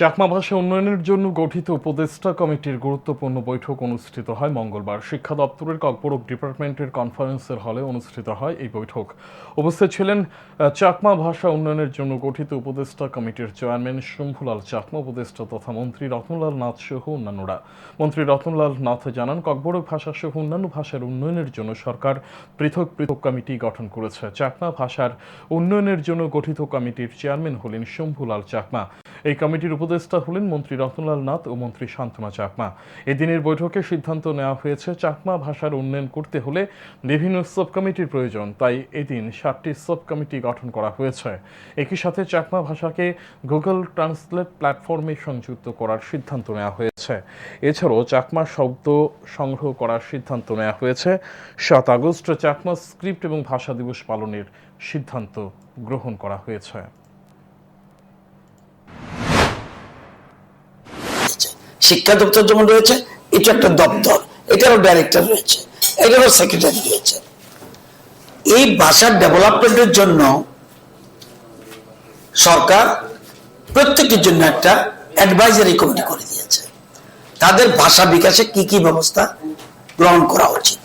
চাকমা ভাষা উন্নয়নের জন্য গঠিত উপদেষ্টা কমিটির গুরুত্বপূর্ণ বৈঠক অনুষ্ঠিত হয় মঙ্গলবার। শিক্ষা দপ্তরের ককবরক ডিপার্টমেন্টের কনফারেন্সের হলে অনুষ্ঠিত হয় এই বৈঠক। উপস্থিত ছিলেন চাকমা ভাষা উন্নয়নের জন্য গঠিত উপদেষ্টা কমিটির চেয়ারম্যান শম্ভুলাল চাকমা, উপদেষ্টা তথা মন্ত্রী রতনলাল নাথ সহ অন্যান্যরা। মন্ত্রী রতনলাল নাথ জানান, ককবরক ভাষা সহ অন্যান্য ভাষার উন্নয়নের জন্য সরকার পৃথক পৃথক কমিটি গঠন করেছে। চাকমা ভাষার উন্নয়নের জন্য গঠিত কমিটির চেয়ারম্যান হলেন শম্ভুলাল চাকমা। এই কমিটির উপদেষ্টা হলেন মন্ত্রী রতনলাল নাথ ও মন্ত্রী শান্তনা চাকমা। এদিনের বৈঠকে সিদ্ধান্ত নেওয়া হয়েছে, চাকমা ভাষার উন্নয়ন করতে হলে বিভিন্ন সাব কমিটির প্রয়োজন। তাই এদিন সাতটি সাব কমিটি গঠন করা হয়েছে। একই সাথে চাকমা ভাষাকে গুগল ট্রান্সলেট প্ল্যাটফর্মে সংযুক্ত করার সিদ্ধান্ত নেওয়া হয়েছে। এছাড়াও চাকমা শব্দ সংগ্রহ করার সিদ্ধান্ত নেওয়া হয়েছে। সাত আগস্ট চাকমা স্ক্রিপ্ট এবং ভাষা দিবস পালনের সিদ্ধান্ত গ্রহণ করা হয়েছে। শিক্ষা দপ্তর যেমন রয়েছে, এটা একটা দপ্তর, এটারও ডাইরেক্টর রয়েছে, এটারও সেক্রেটারি রয়েছে। এই ভাষার ডেভেলপমেন্টের জন্য সরকার প্রত্যেকের জন্য একটা অ্যাডভাইজারি কমিটি করে দিয়েছে। তাদের ভাষা বিকাশে কি কি ব্যবস্থা গ্রহণ করা উচিত?